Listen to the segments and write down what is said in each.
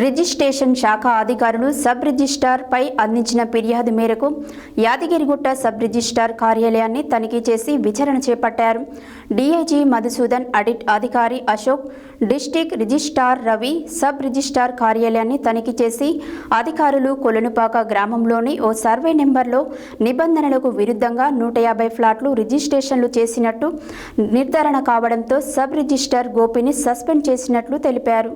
Registration శాఖ అధికారులు sub రిజిస్ట్రార్పై అందించిన ఫిర్యాదు మేరకు యాదగిరిగుట్ట సబ్ రిజిస్ట్రార్ కార్యాలయాన్ని తనిఖీ చేసి విచారణ చేపట్టారు. డీఐజీ మధుసూదన్ అడిట్ అధికారి Ashok district registrar Ravi sub registrar కార్యాలయాన్ని తనిఖీ చేసి అధికారులు కొలనుపాక గ్రామంలోని ఓ సర్వే నెంబర్లో నిబంధనలకు విరుద్ధంగా నూట యాభై ఫ్లాట్లు రిజిస్ట్రేషన్లు చేసినట్టు నిర్ధారణ కావడంతో సబ్ రిజిస్ట్రార్ గోపిని సస్పెండ్ చేసినట్లు తెలిపారు.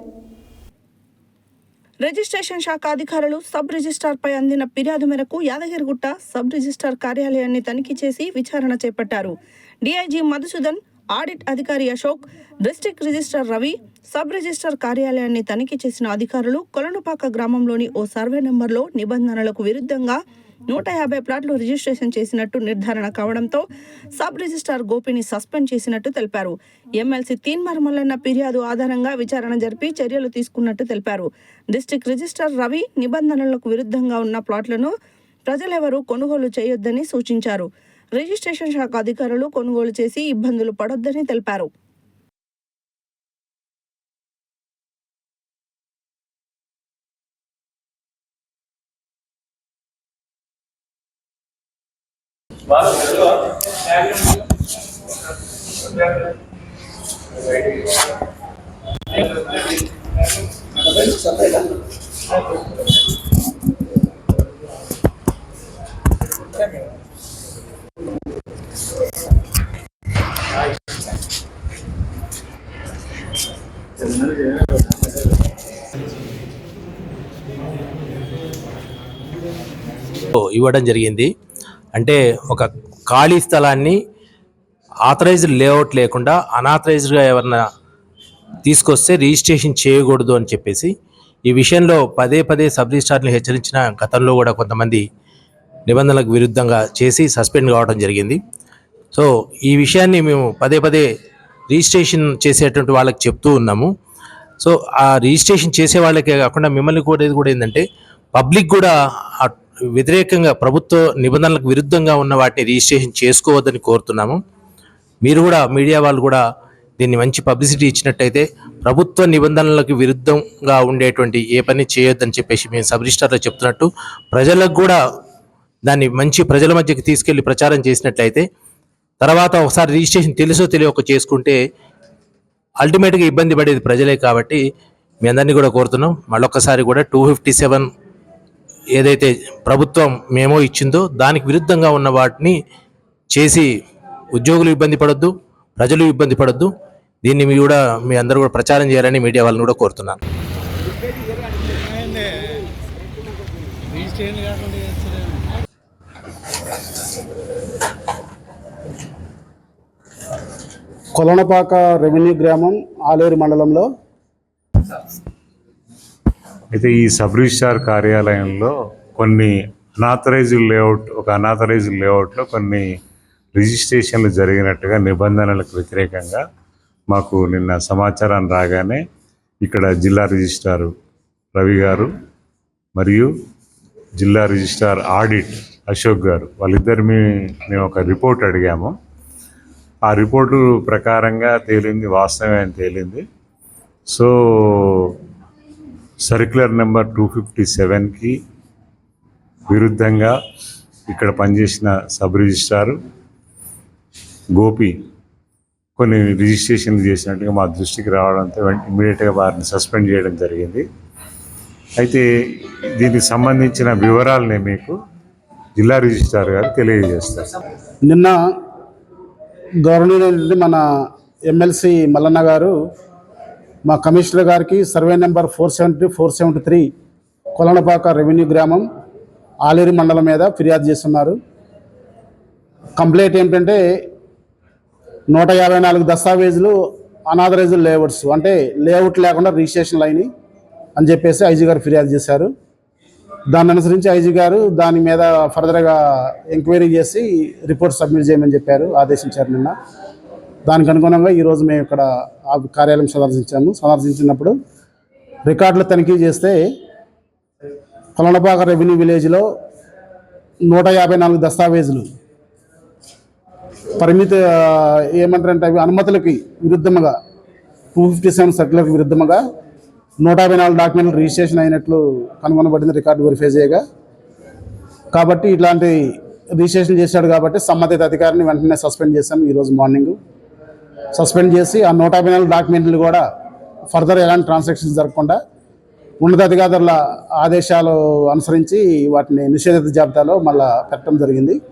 రిజిస్ట్రేషన్ శాఖ అధికారులు సబ్ రిజిస్ట్రార్పై అందిన ఫిర్యాదు మేరకు యాదగిరిగుట్ట సబ్ రిజిస్ట్రార్ కార్యాలయాన్ని తనిఖీ చేసి విచారణ చేపట్టారు. డీఐజీ మధుసూదన్ ఆడిట్ అధికారి Ashok district registrar Ravi sub registrar కార్యాలయాన్ని తనిఖీ చేసిన అధికారులు కొలనుపాక గ్రామంలోని ఓ సర్వే నెంబర్లో నిబంధనలకు విరుద్ధంగా నూట యాభై ప్లాట్లు రిజిస్ట్రేషన్ చేసినట్టు నిర్ధారణ కావడంతో సబ్ రిజిస్ట్రార్ గోపిని సస్పెండ్ చేసినట్టు తెలిపారు. ఎమ్మెల్సీ తీన్మార్ మల్లన్న ఫిర్యాదు ఆధారంగా విచారణ జరిపి చర్యలు తీసుకున్నట్టు తెలిపారు. డిస్ట్రిక్ట్ రిజిస్ట్రార్ రవి నిబంధనలకు విరుద్ధంగా ఉన్న ప్లాట్లను ప్రజలెవరూ కొనుగోలు చేయొద్దని సూచించారు. రిజిస్ట్రేషన్ శాఖ అధికారులు కొనుగోలు చేసి ఇబ్బందులు పడొద్దని తెలిపారు. ఇవ్వడం జరిగింది. అంటే ఒక ఖాళీ స్థలాన్ని ఆథరైజ్డ్ లేఅవుట్ లేకుండా అనాథరైజ్డ్గా ఎవరన్నా తీసుకొస్తే రిజిస్ట్రేషన్ చేయకూడదు అని చెప్పేసి ఈ విషయంలో పదే పదే సబ్ రిజిస్ట్రార్ని హెచ్చరించిన గతంలో కూడా కొంతమంది నిబంధనలకు విరుద్ధంగా చేసి సస్పెండ్ కావడం జరిగింది. సో ఈ విషయాన్ని మేము పదే పదే రిజిస్ట్రేషన్ చేసేటువంటి వాళ్ళకి చెప్తూ ఉన్నాము. సో ఆ రిజిస్ట్రేషన్ చేసే వాళ్ళకే కాకుండా మిమ్మల్ని కోరేది కూడా ఏంటంటే పబ్లిక్ కూడా వ్యతిరేకంగా ప్రభుత్వ నిబంధనలకు విరుద్ధంగా ఉన్న వాటిని రిజిస్ట్రేషన్ చేసుకోవద్దని కోరుతున్నాము. మీరు కూడా మీడియా వాళ్ళు కూడా దీన్ని మంచి పబ్లిసిటీ ఇచ్చినట్టయితే ప్రభుత్వ నిబంధనలకు విరుద్ధంగా ఉండేటువంటి ఏ పని చేయొద్దని చెప్పేసి మేము సబ్ రిజిస్టార్లో చెప్తున్నట్టు ప్రజలకు కూడా దాన్ని మంచి ప్రజల మధ్యకి తీసుకెళ్ళి ప్రచారం చేసినట్లయితే తర్వాత ఒకసారి రిజిస్ట్రేషన్ తెలుసో తెలియక చేసుకుంటే అల్టిమేట్గా ఇబ్బంది పడేది ప్రజలే కాబట్టి మీ అందరినీ కూడా కోరుతున్నాం. మళ్ళొక్కసారి కూడా టూ ఫిఫ్టీ సెవెన్ ఏదైతే ప్రభుత్వం మేమో ఇచ్చిందో దానికి విరుద్ధంగా ఉన్న వాటిని చేసి ఉద్యోగులు ఇబ్బంది పడొద్దు ప్రజలు ఇబ్బంది పడొద్దు. దీన్ని మీ కూడా మీ అందరూ కూడా ప్రచారం చేయాలని మీడియా వాళ్ళని కూడా కోరుతున్నాను. కొలనపాక రెవెన్యూ గ్రామం ఆలేరు మండలంలో అయితే ఈ సబ్ రిజిస్ట్రార్ కార్యాలయంలో కొన్ని అనాథరైజ్డ్ లేఅవుట్ ఒక అనాథరైజ్డ్ లేఅవుట్లో కొన్ని రిజిస్ట్రేషన్లు జరిగినట్టుగా నిబంధనలకు వ్యతిరేకంగా మాకు నిన్న సమాచారం రాగానే ఇక్కడ జిల్లా రిజిస్ట్రార్ రవి గారు మరియు జిల్లా రిజిస్ట్రార్ ఆడిట్ అశోక్ గారు వాళ్ళిద్దరు మేము ఒక రిపోర్ట్ అడిగాము. ఆ రిపోర్టు ప్రకారంగా తేలింది వాస్తవమే అని తేలింది. So circular number two fifty సెవెన్కి విరుద్ధంగా ఇక్కడ పనిచేసిన సబ్ రిజిస్ట్రారు గోపి కొన్ని రిజిస్ట్రేషన్లు చేసినట్టుగా మా దృష్టికి రావడంతో ఇమీడియట్గా వారిని సస్పెండ్ చేయడం జరిగింది. అయితే దీనికి సంబంధించిన వివరాలని మీకు జిల్లా రిజిస్ట్రార్ గారు తెలియజేస్తారు. నిన్న గవర్నమెంట్ మన ఎమ్మెల్సీ మల్లన్న గారు మా కమిషనర్ గారికి survey number four seventy four seventy three Kolanapaka revenue గ్రామం ఆలేరు మండలం మీద ఫిర్యాదు చేస్తున్నారు. కంప్లైంట్ ఏంటంటే నూట యాభై నాలుగు దస్తావేజులు అనాథరైజ్డ్ లేఅవుట్స్ అంటే లేఅవుట్ లేకుండా రిజిస్ట్రేషన్లు అయినాయి అని చెప్పేసి ఐజీ గారు ఫిర్యాదు చేశారు. దాన్ని అనుసరించి ఐజీ గారు దాని మీద ఫర్దర్గా ఎంక్వైరీ చేసి రిపోర్ట్ సబ్మిట్ చేయమని చెప్పారు ఆదేశించారు నిన్న. దానికి అనుగుణంగా ఈరోజు మేము ఇక్కడ ఆ కార్యాలయం సందర్శించాము. సందర్శించినప్పుడు రికార్డులు తనిఖీ చేస్తే కొలనపాక రెవెన్యూ విలేజ్లో నూట యాభై నాలుగు దస్తావేజులు. పరిమిత ఏమంటారంటే అవి అనుమతులకి విరుద్ధముగా టూ ఫిఫ్టీ సెవెన్ సర్కిల్కి విరుద్ధముగా నూట యాభై నాలుగు డాక్యుమెంట్లు రిజిస్ట్రేషన్ అయినట్లు కనుగొనబడింది రికార్డు వెరిఫై చేయగా. కాబట్టి ఇట్లాంటి రిజిస్ట్రేషన్ చేశాడు కాబట్టి సంబంధిత అధికారిని వెంటనే సస్పెండ్ చేశాం ఈరోజు మార్నింగ్. సస్పెండ్ చేసి ఆ నూట యాభై నాలుగు డాక్యుమెంట్లు కూడా ఫర్దర్ ఎలాంటి ట్రాన్సాక్షన్స్ జరగకుండా ఉన్నతాధికారుల ఆదేశాలు అనుసరించి వాటిని నిషేధిత జాబితాలో మళ్ళా పెట్టడం జరిగింది.